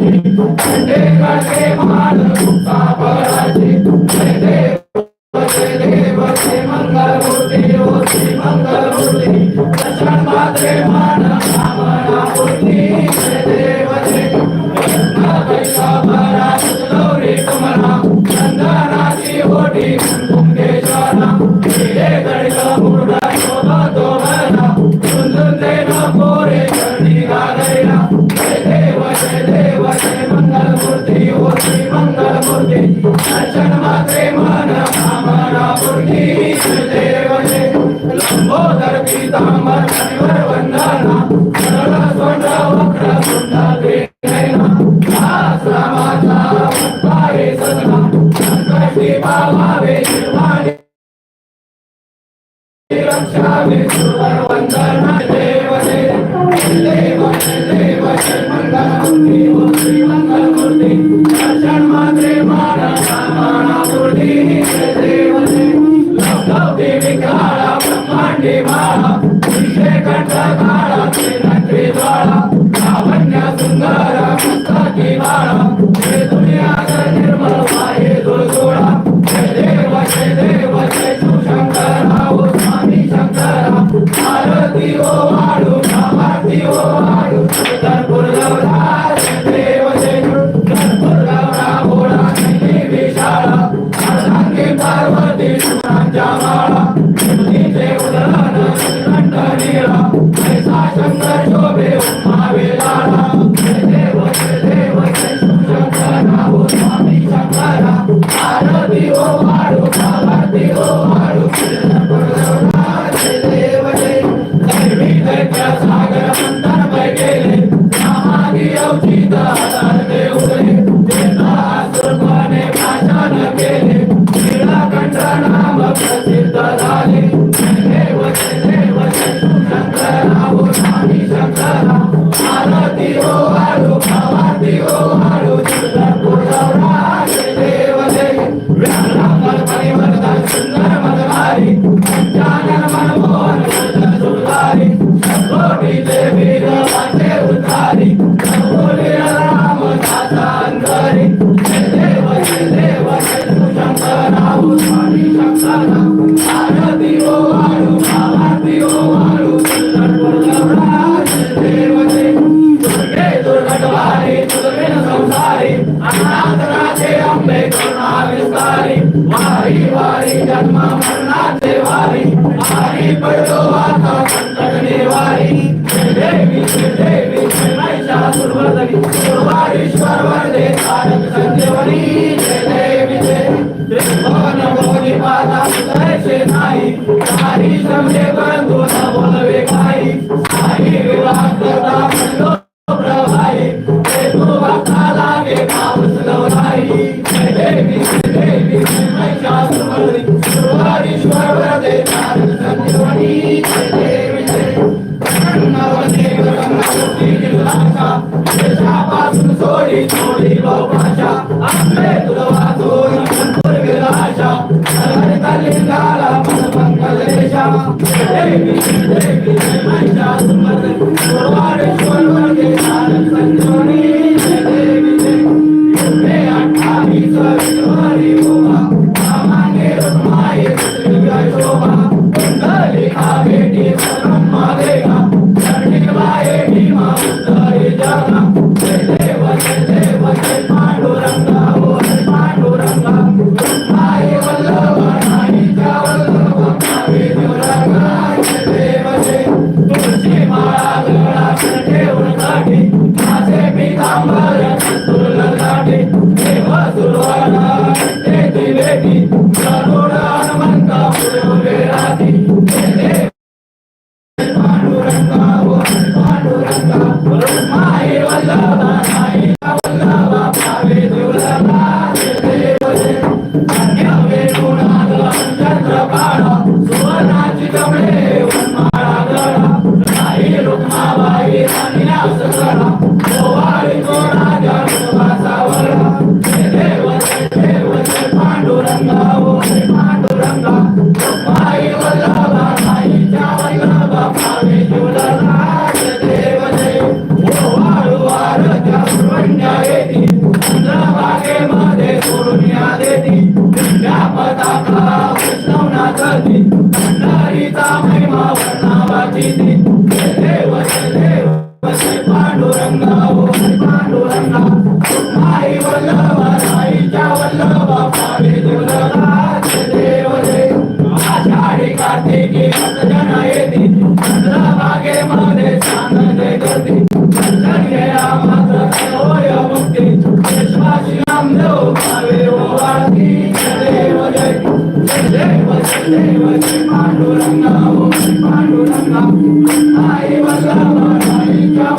Jai Deva Jai Deva Mangalmurti दर्शन मात्रे मन कामना पूर्ती देवने लंबोदर पितांबर हरिवर वंदना सरळ स्वर्ण वक्र सुंदर विनयना आश्रमाचा वत्तारे सदना संकष्टी पावावे शिवाने रक्षावे सुवर भारती नाथनाचे आंबे करुणा विस्तारी वारी वारी जन्म मरणाचे वारी वारी पडलो आता संतगणे वारी देवी देवी शरणाईच्या दुर्वर्धनी दुर्वारीश्वर वर्धे तारक संजीवनी देवी त्रिभुवन भोगी पादा सुधायचे नाही सारी समजे बंधू न बोलवे काही सारी विवाह करता தமிழே உன் மாறாதரா நாயில் உன் மாவாயி நான் भीती जय देव जय देव जय पांडुरंगा. हो पांडुरंगा आई वल्लभा आईच्या वल्लभ पावे दुर्गा जय देव जय आषाढी कार्तिकी भक्तजन येती. चंद्रभागेमध्ये सांगते गर्दी. दर्शन घ्या मात्र होय मुक्ती. विश्वासी नामदेव पावे ओ आरती देव देव जय देव देव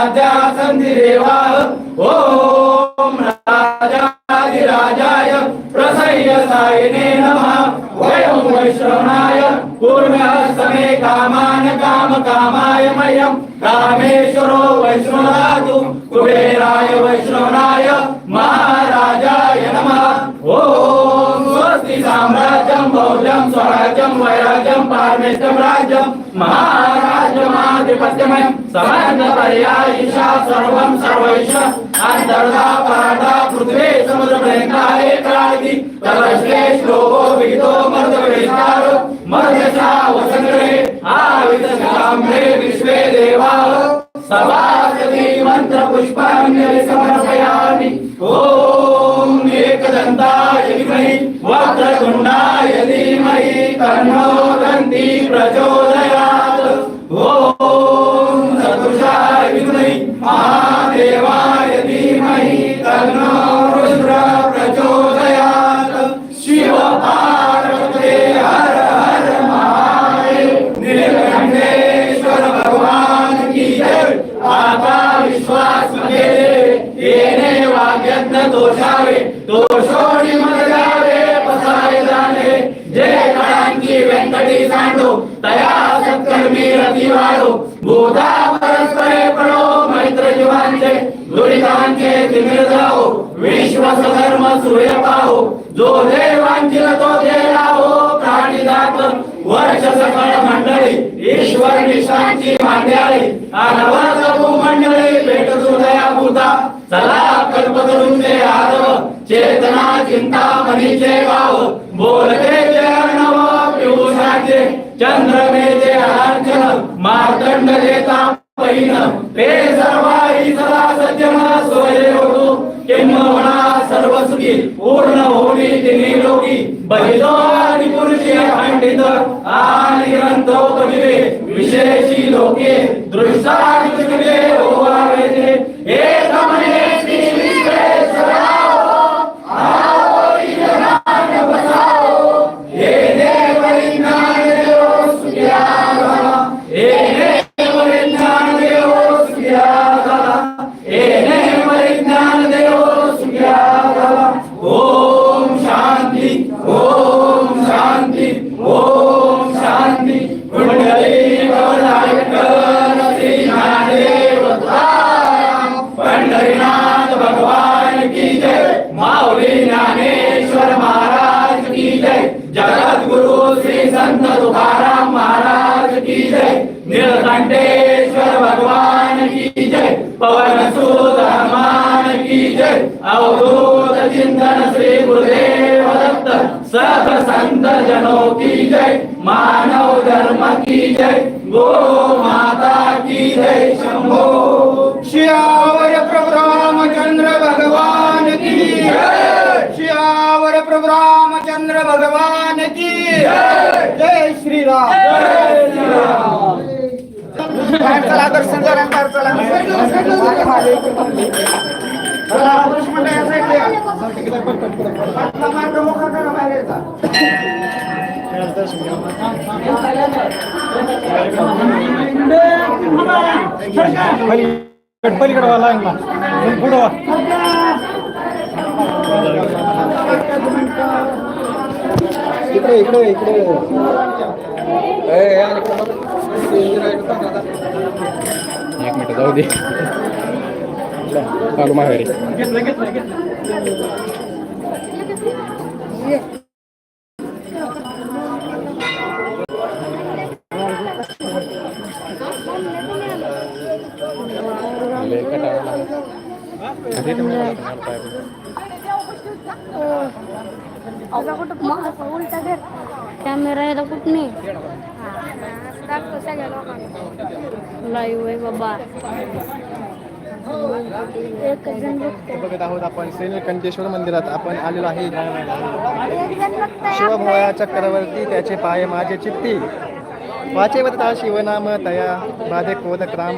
पूर्वे साध्या सन्ति देवाः ॐ राजाधिराजाय प्रसह्यसायिने नमः वयं वैश्रवणाय पूर्णहस्तमे कामान् कामकामाय मह्यं कामेश्वरो वैष्णवराजु कुबेराय वैष्णवनाय महाराजाय नमः ॐ स्वस्ति साम्राज्यं भौजं स्वराज्यं वैराज्यं पारमेष्टं राज्यं। महाराज्यमाधिपत्यमयं समर्थपर्यायिषा सर्वं सर्वैष। अन्तर्धा पराधा पृथ्वी समुद्रपर्यन्ता एकराळि तदश्रे श्लोको विहितो मर्दवेशारो मर्दशा वसङ्ग्रे आविदशाम्रे विश्वे देवाः सभासति मन्त्रपुष्पाञ्जलि समर्पयामि ॐ ದಂತಾಯ ವಿದ್ಮಹಿ ವಕ್ರತುಂಡಾಯ ಧೀಮಹಿ ತನ್ನೋ ದಂತಿ ಪ್ರಚೋದಯಾತ್ ಓಂ ಸದೃಶಾಯ ವಿದ್ಮಹಿ ಮಹಾದೇವಾಯ ಧೀಮಹಿ ತನ್ನೋ सूर्य पाहो जो देवांची तो देलाहो प्राणी जात वर्ष सकळ मंडळी ईश्वर निष्ठांची मांड्याळी अनवरत मंडळी भेट हृदया भूता चला कल्प करून दे आरव चेतना चिंता मनीचे वाव बोलते जे अर्णव पियुषाचे चंद्रमेचे अर्चन मार्तंड देता पैन. पूर्ण होली तिन्ही लोकी बहितो आणि पुरुषी खंडित आणि ग्रंथो कविवे विशेषी लोके नीलकंठेश्वर भगवान की जय पवन सुत हनुमान की जय अवधूत चिंतन श्री गुरुदेव दत्त सब संत जनों की जय मानव धर्म की जय गो माता की जय शंभो। श्यावर प्रभु रामचंद्र भगवान की जय। श्यावर प्रभु रामचंद्र भगवान की जय श्री राम। चला दर्शन करा कर चला चला पुरुष मंडळी या साईडला या. पाठला मार्ग मोकळा करा बाहेरचा. पलीकडे वा पुढं वा इकडे इकडे इकडे एक मिनिट जाऊ दे चालू माघारी घेतलं घेतलं उलटा कॅमेरा याला कुठं नाही. लाईव्ह आहे बाबा. जण बघतोय बघत आहोत आपण श्री कंठेश्वर मंदिरात. आपण आलेलो आहे. एक शिवभोया चक्रावरती त्याचे पाय माझे चित्ती वाचे वदता शिवनाम तया माझे कोदक राम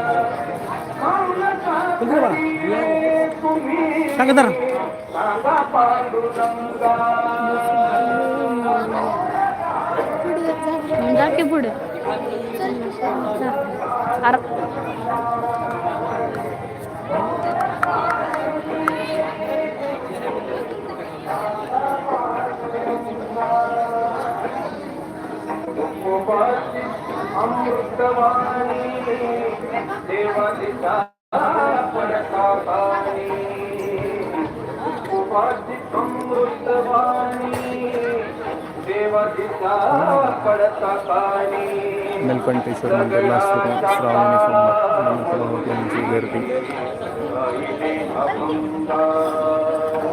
हो हे घे. लांब फिरव की. राहू द्या दूर उडा. असू दे. दुसरं काय आपलं करतो मला जातच सांगा जरा जा की पुढे अरे नलकंठेश्वर मंदिरला श्रा- श्रावणी सोमवार यांची गर्दी